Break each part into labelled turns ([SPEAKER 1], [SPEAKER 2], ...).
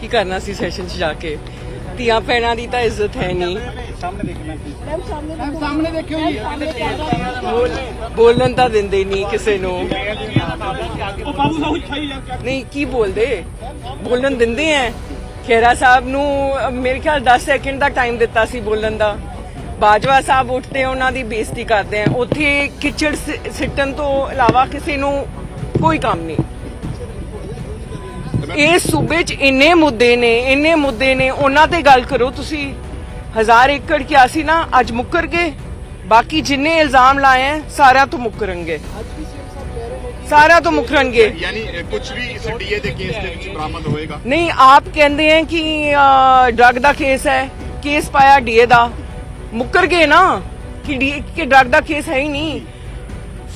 [SPEAKER 1] ਕੀ ਕਰਨਾ ਸੀ ਸੈਸ਼ਨ 'ਚ ਜਾ ਕੇ? ਧੀਆਂ ਭੈਣਾਂ ਦੀ ਤਾਂ ਇੱਜ਼ਤ ਹੈ ਨਹੀਂ।
[SPEAKER 2] ਸਾਹਮਣੇ ਦੇਖਿਓ ਜੀ।
[SPEAKER 1] ਬੋਲਣ ਤਾਂ ਦਿੰਦੇ ਨਹੀਂ ਕਿਸੇ ਨੂੰ।
[SPEAKER 2] ਉਹ ਬਾਬੂ ਸਾਹਿਬ ਖਾਈ ਜਾ ਕੇ
[SPEAKER 1] ਨਹੀਂ ਕੀ ਬੋਲਦੇ? ਬੋਲਣ ਦਿੰਦੇ ਐ। ਖੇਰਾ ਸਾਹਿਬ ਨੂੰ ਮੇਰੇ ਖਿਆਲ 10 ਸੈਕਿੰਡ ਦਾ ਟਾਈਮ ਦਿੱਤਾ ਸੀ ਬੋਲਣ ਦਾ। ਬਾਜਵਾ ਸਾਹਿਬ ਉੱਠਦੇ ਉਹਨਾਂ ਦੀ ਬੇਇੱਜ਼ਤੀ ਕਰਦੇ ਆ ਉੱਥੇ ਕਿਚੜ ਸਿੱਟਣ ਤੋਂ ਇਲਾਵਾ ਕਿਸੇ ਨੂੰ ਕੋਈ ਕੰਮ ਨਹੀਂ। ਇਸ ਸੂਬੇ 'ਚ ਇੰਨੇ ਮੁੱਦੇ ਨੇ ਇੰਨੇ ਮੁੱਦੇ ਨੇ ਉਹਨਾਂ ਤੇ ਗੱਲ ਕਰੋ ਤੁਸੀਂ। ਹਜ਼ਾਰ ਏਕੜ ਕਿਹਾ ਸੀ ਨਾ ਅੱਜ ਮੁੱਕਰ ਗਏ। ਬਾਕੀ ਜਿੰਨੇ ਇਲਜ਼ਾਮ ਲਾਏ ਸਾਰਿਆਂ ਤੋਂ ਮੁੱਕਰਨਗੇ। ਸਾਰਿਆਂ ਤੋਂ ਮੁੱਕਰਨਗੇ।
[SPEAKER 3] ਯਾਨੀ ਕੁਝ ਵੀ ਇਸ ਡੀਏ ਦੇ ਕੇਸ ਦੇ ਵਿੱਚ ਬਰਾਮਦ ਹੋਏਗਾ।
[SPEAKER 1] ਨਹੀਂ ਆਪ ਕਹਿੰਦੇ ਹੈ ਕਿ ਡਰਗ ਦਾ ਕੇਸ ਹੈ ਕੇਸ ਪਾਇਆ ਡੀਏ ਦਾ। ਮੁੱਕਰ ਗਏ ਨਾ ਕਿ ਡੀ ਕਿ ਡਰਗ ਦਾ ਕੇਸ ਹੈ ਹੀ ਨਹੀਂ।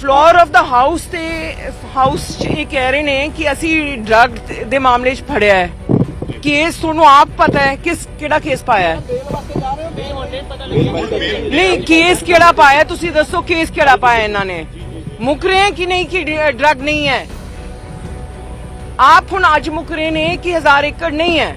[SPEAKER 1] ਫਲੋਰ ਆਫ ਦਾ ਹਾਊਸ ਤੇ ਹਾਊਸ 'ਚ ਇਹ ਕਹਿ ਰਹੇ ਨੇ ਕਿ ਅਸੀਂ ਡਰਗ ਦੇ ਮਾਮਲੇ 'ਚ ਫੜਿਆ ਹੈ। ਕੇਸ ਤੁਹਾਨੂੰ ਆਪ ਪਤਾ ਹੈ ਕਿਸ, ਕਿਹੜਾ ਕੇਸ ਪਾਇਆ ਹੈ। ਨਹੀਂ ਕੇਸ ਕਿਹੜਾ ਪਾਇਆ ਤੁਸੀਂ ਦੱਸੋ ਕੇਸ ਕਿਹੜਾ ਪਾਇਆ ਇਹਨਾਂ ਨੇ? ਮੁੱਕ ਰਹੇ ਕਿ ਨਹੀਂ ਕਿ ਡਰਗ ਨਹੀਂ ਹੈ? ਆਪ ਹੁਣ ਅੱਜ ਮੁੱਕ ਰਹੇ ਨੇ ਕਿ ਹਜ਼ਾਰ ਏਕੜ ਨਹੀਂ ਹੈ।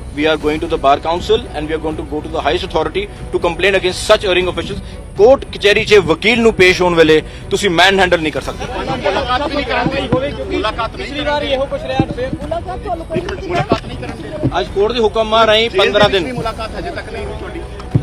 [SPEAKER 4] We are going to the bar council and we are going to go to the highest authority to complain against such erring officials. Court ਕਚਹਿਰੀ 'ਚ ਵਕੀਲ ਨੂੰ ਪੇਸ਼ ਹੋਣ ਵੇਲੇ ਤੁਸੀਂ ਮੈਨ ਹੈਂਡਲ ਨਹੀਂ ਕਰ ਸਕਦੇ।
[SPEAKER 3] ਮੁਲਾਕਾਤ ਵੀ ਨਹੀਂ ਕਰਾਂਗੇ ਮੁਲਾਕਾਤ ਨਹੀਂ
[SPEAKER 2] ਪਿਛਲੀ ਵਾਰ ਇਹੋ ਕੁਝ ਰਿਹਾ ਫੇਰ
[SPEAKER 3] ਮੁਲਾਕਾਤ ਨਹੀਂ ਕਰਾਂਗੇ
[SPEAKER 4] ਅੱਜ ਕੋਰਟ ਦੇ ਹੁਕਮ ਆ ਰਹੀ 15
[SPEAKER 3] ਵੀ
[SPEAKER 4] ਦਿਨ।
[SPEAKER 3] ਮੁਲਾਕਾਤ ਹਜੇ ਤੱਕ ਨਹੀਂ ਹੋਈ।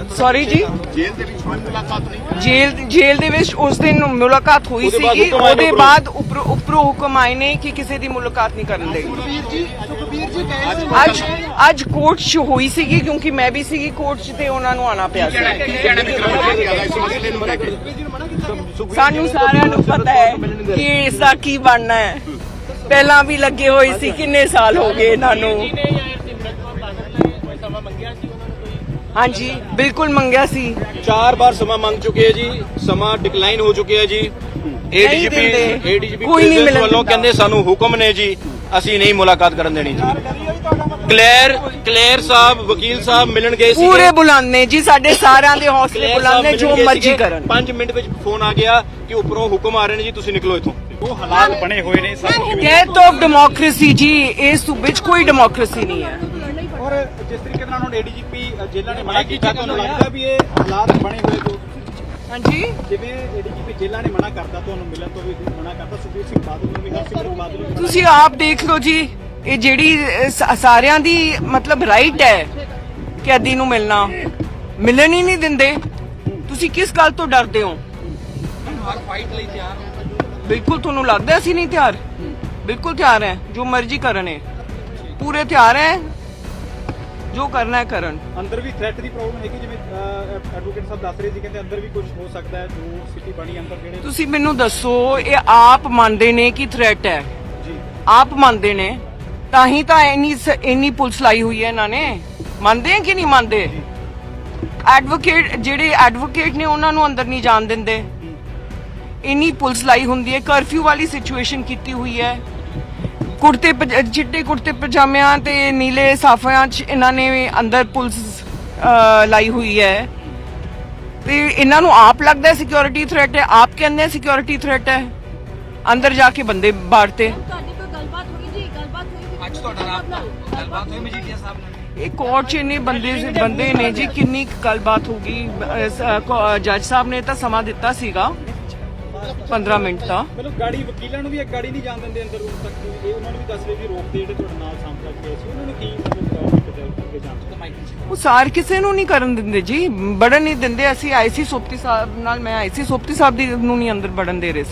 [SPEAKER 1] ਸੌਰੀ ਜੀ?
[SPEAKER 3] ਜੇਲ੍ਹ ਦੇ ਵਿੱਚ ਕੋਈ ਮੁਲਾਕਾਤ ਨਹੀਂ
[SPEAKER 1] ਜੇਲ੍ਹ ਜੇਲ੍ਹ ਦੇ ਵਿੱਚ ਉਸ ਦਿਨ ਮੁਲਾਕਾਤ ਹੋਈ
[SPEAKER 4] ਉਹਦੇ ਬਾਅਦ
[SPEAKER 1] ਸੀਗੀ।
[SPEAKER 4] ਹੁਕਮ ਆਏ ਨੇ
[SPEAKER 1] ਉਹਦੇ
[SPEAKER 4] ਉੱਪਰੋਂ।
[SPEAKER 1] ਬਾਅਦ ਉੱਪਰੋਂ ਉੱਪਰੋਂ ਹੁਕਮ ਆਏ ਨੇ ਕਿ ਕਿਸੇ ਦੀ ਮੁਲਾਕਾਤ ਨਹੀਂ ਕਰਨ ਦੇਗੀ
[SPEAKER 2] ਸੁਖਬੀਰ ਜੀ ਸੁਖਬੀਰ ਜੀ ਗਏ
[SPEAKER 1] ਅੱਜ ਅੱਜ ਕੋਰਟ 'ਚ ਹੋਈ ਸੀਗੀ ਕਿਉਂਕਿ ਮੈਂ ਵੀ ਸੀਗੀ ਕੋਰਟ 'ਚ ਤੇ ਉਹਨਾਂ ਨੂੰ ਆਣਾ ਪਿਆ ਸੀ।
[SPEAKER 3] ਕੀ ਕਹਿਣਾ ਵਿਕਰਮ ਜੀ? ਦਾ ਇਸ ਮਸਲੇ ਨੂੰ ਲੈ ਕੇ
[SPEAKER 1] ਸਾਨੂੰ ਸਾਰਿਆਂ ਨੂੰ ਪਤਾ ਹੈ ਕਿ ਇਸ ਦਾ ਕੀ ਬਣਨਾ ਹੈ। ਪਹਿਲਾਂ ਵੀ ਲੱਗੇ ਹੋਏ ਸੀ ਕਿੰਨੇ ਸਾਲ ਹੋ ਗਏ ਇਹਨਾਂ ਨੂੰ? ਹਾਂਜੀ ਬਿਲਕੁਲ ਮੰਗਿਆ ਸੀ।
[SPEAKER 4] ਚਾਰ ਵਾਰ ਸਮਾਂ ਮੰਗ ਚੁੱਕੇ ਹੈ ਜੀ ਸਮਾਂ ਡਿਕਲਾਈਨ ਹੋ ਚੁੱਕਿਆ ਹੈ ਜੀ ਏਡੀਜੀਪੀ
[SPEAKER 1] ਦਿੰਦੇ।
[SPEAKER 4] ਏਡੀਜੀਪੀ
[SPEAKER 1] ਕੋਈ ਨਹੀਂ ਮਿਲਣ
[SPEAKER 4] ਵੱਲੋਂ
[SPEAKER 1] ਦਿੰਦਾ।
[SPEAKER 4] ਕਹਿੰਦੇ ਸਾਨੂੰ ਹੁਕਮ ਨੇ ਜੀ ਅਸੀਂ ਨਹੀਂ ਮੁਲਾਕਾਤ ਕਰਨ ਦੇਣੀ ਜੀ। ਕਲੇਰ ਕਲੇਰ ਸਾਹਿਬ ਵਕੀਲ ਸਾਹਿਬ ਮਿਲਣ ਗਏ ਸੀ
[SPEAKER 1] ਪੂਰੇ ਬੁਲਾਉਂਦੇ ਜੀ ਸਾਡੇ ਸਾਰਿਆਂ ਦੇ ਹੌਸਲੇ ਬੁਲਾਉਂਦੇ ਜੋ ਮਰਜ਼ੀ ਕਰਨ।
[SPEAKER 4] 5 ਮਿੰਟ ਵਿੱਚ ਫੋਨ ਆ ਗਿਆ ਕਿ ਉੱਪਰੋਂ ਹੁਕਮ ਆ ਰਹੇ ਨੇ ਜੀ ਤੁਸੀਂ ਨਿਕਲੋ ਇੱਥੋਂ।
[SPEAKER 3] ਉਹ ਹਾਲਾਤ ਬਣੇ ਹੋਏ ਨੇ ਸਭ ਕੁਝ
[SPEAKER 1] ਡੈਥ ਆਫ ਡੈਮੋਕ੍ਰੇਸੀ ਜੀ ਇਸ ਸੂਬੇ 'ਚ ਕੋਈ ਡੈਮੋਕ੍ਰੇਸੀ ਨਹੀਂ ਹੈ।
[SPEAKER 2] ਔਰ ਜਿਸ ਤਰੀਕੇ ਨਾਲ ਹੁਣ ਏਡੀਜੀਪੀ ਜੇਲ੍ਹਾਂ ਨੇ ਮਨਾ ਕੀਤਾ ਤੁਹਾਨੂੰ ਲੱਗਦਾ ਵੀ ਇਹ ਹਾਲਾਤ ਬਣੇ ਹੋਏ ਜੋ
[SPEAKER 1] ਹਾਂਜੀ।
[SPEAKER 2] ਜਿਵੇਂ ਏਡੀਜੀਪੀ ਜੇਲ੍ਹਾਂ ਨੇ ਮਨਾ ਕਰਤਾ ਤੁਹਾਨੂੰ ਮਿਲਣ ਤੋਂ ਵੀ ਮਨਾ ਕਰਤਾ ਸੁਖਬੀਰ ਸਿੰਘ ਬਾਦਲ ਨੂੰ ਵੀ ਹਰਸਿਮਰਤ ਬਾਦਲ ਨੂੰ
[SPEAKER 1] ਤੁਸੀਂ ਆਪ ਦੇਖ ਲਓ ਜੀ ਇਹ ਜਿਹੜੀ ਸਾਰਿਆਂ ਦੀ ਮਤਲਬ ਰਾਈਟ ਹੈ ਕੈਦੀ ਨੂੰ ਮਿਲਣਾ। ਮਿਲਣ ਹੀ ਨਹੀਂ ਦਿੰਦੇ। ਤੁਸੀਂ ਕਿਸ ਗੱਲ ਤੋਂ ਡਰਦੇ ਹੋ? ਬਿਲਕੁਲ ਤੁਹਾਨੂੰ ਲੱਗਦਾ ਅਸੀਂ ਨਹੀਂ ਤਿਆਰ? ਬਿਲਕੁਲ ਤਿਆਰ ਹੈ ਜੋ ਮਰਜ਼ੀ ਕਰਨੇ ਪੂਰੇ ਤਿਆਰ ਹੈ ਜੋ ਕਰਨਾ ਹੈ ਕਰਨ।
[SPEAKER 2] ਅੰਦਰ ਵੀ ਥ੍ਰੈਟ ਦੀ ਪ੍ਰੋਬਲਮ ਹੈਗੀ ਜਿਵੇਂ ਐਡਵੋਕੇਟ ਸਾਹਿਬ ਦੱਸ ਰਹੇ ਸੀ ਕਹਿੰਦੇ ਅੰਦਰ ਵੀ ਕੁਝ ਹੋ ਸਕਦਾ ਹੈ ਜੋ ਸਿਟੀ ਬਣੀ ਅੰਦਰ ਜਿਹੜੇ
[SPEAKER 1] ਤੁਸੀਂ ਮੈਨੂੰ ਦੱਸੋ ਇਹ ਆਪ ਮੰਨਦੇ ਨੇ ਕਿ ਥ੍ਰੈਟ ਹੈ?
[SPEAKER 2] ਜੀ।
[SPEAKER 1] ਆਪ ਮੰਨਦੇ ਨੇ? ਤਾਂ ਹੀ ਤਾਂ ਇੰਨੀ ਇੰਨੀ ਪੁਲਿਸ ਲਾਈ ਹੋਈ ਹੈ ਇਹਨਾਂ ਨੇ। ਮੰਨਦੇ ਹੈ ਕਿ ਨਹੀਂ ਮੰਨਦੇ? ਐਡਵੋਕੇਟ ਜਿਹੜੇ ਐਡਵੋਕੇਟ ਨੇ ਉਹਨਾਂ ਨੂੰ ਅੰਦਰ ਨਹੀਂ ਜਾਣ ਦਿੰਦੇ। ਇੰਨੀ ਪੁਲਿਸ ਲਾਈ ਹੁੰਦੀ ਹੈ ਕਰਫਿਊ ਵਾਲੀ ਸਿਚੁਏਸ਼ਨ ਕੀਤੀ ਹੋਈ ਹੈ। ਕੁੜਤੇ ਪਜ- ਚਿੱਟੇ ਕੁੜਤੇ ਪਜਾਮਿਆਂ ਤੇ ਨੀਲੇ ਸਾਫਿਆਂ 'ਚ ਇਹਨਾਂ ਨੇ ਅੰਦਰ ਪੁਲਿਸ ਲਾਈ ਹੋਈ ਹੈ। ਤੇ ਇਹਨਾਂ ਨੂੰ ਆਪ ਲੱਗਦਾ ਸਿਕਿਉਰਿਟੀ ਥ੍ਰੈਟ ਹੈ। ਆਪ ਕਹਿੰਦੇ ਸਿਕਿਉਰਿਟੀ ਥ੍ਰੈਟ ਹੈ। ਅੰਦਰ ਜਾ ਕੇ ਬੰਦੇ ਬਾੜਤੇ
[SPEAKER 5] ਤੁਹਾਡੀ ਕੋਈ ਗੱਲਬਾਤ ਹੋਈ ਜੀ? ਗੱਲਬਾਤ ਹੋਈ ਅੱਜ ਤੁਹਾਡਾ ਰਾਬਤਾ ਗੱਲਬਾਤ ਹੋਈ ਮਜੀਠੀਆ ਸਾਹਿਬ ਨਾਲ?
[SPEAKER 1] ਇਹ ਕੋਰਟ 'ਚ ਇੰਨੇ ਬੰਦੇ ਬੰਦੇ ਨੇ ਜੀ ਕਿੰਨੀ ਕੁ ਗੱਲਬਾਤ ਹੋਗੀ ਜੱਜ ਸਾਹਿਬ ਨੇ ਤਾਂ ਸਮਾਂ ਦਿੱਤਾ ਸੀਗਾ। 15 ਮਿੰਟ ਦਾ
[SPEAKER 2] ਮਤਲਬ ਗਾੜੀ ਵਕੀਲਾਂ ਨੂੰ ਵੀ ਇੱਕ ਗਾੜੀ ਨਹੀਂ ਜਾਣ ਦਿੰਦੇ ਅੰਦਰ ਰੂਮ ਤੱਕ ਇਹ ਉਹਨਾਂ ਨੂੰ ਵੀ ਦੱਸ ਰਹੇ ਵੀ ਰੋਕਦੇ ਜਿਹੜੇ ਤੁਹਾਡੇ ਨਾਲ ਸਾਹਮਣੇ ਗਏ ਸੀ ਉਹਨਾਂ ਨੂੰ ਕੀ
[SPEAKER 1] ਉਹ ਸਾਰ ਕਿਸੇ ਨੂੰ ਨਹੀਂ ਕਰਨ ਦਿੰਦੇ ਜੀ ਬੜਨ ਨਹੀਂ ਦਿੰਦੇ। ਅਸੀਂ ਆਈਸੀ ਸੋਪਤੀ ਸਾਹਿਬ ਨਾਲ ਮੈਂ ਆਈਸੀ ਸੋਪਤੀ ਸਾਹਿਬ ਦੀ ਨੂੰ ਨਹੀਂ ਅੰਦਰ ਬੜਨ ਦੇ ਰਹੇ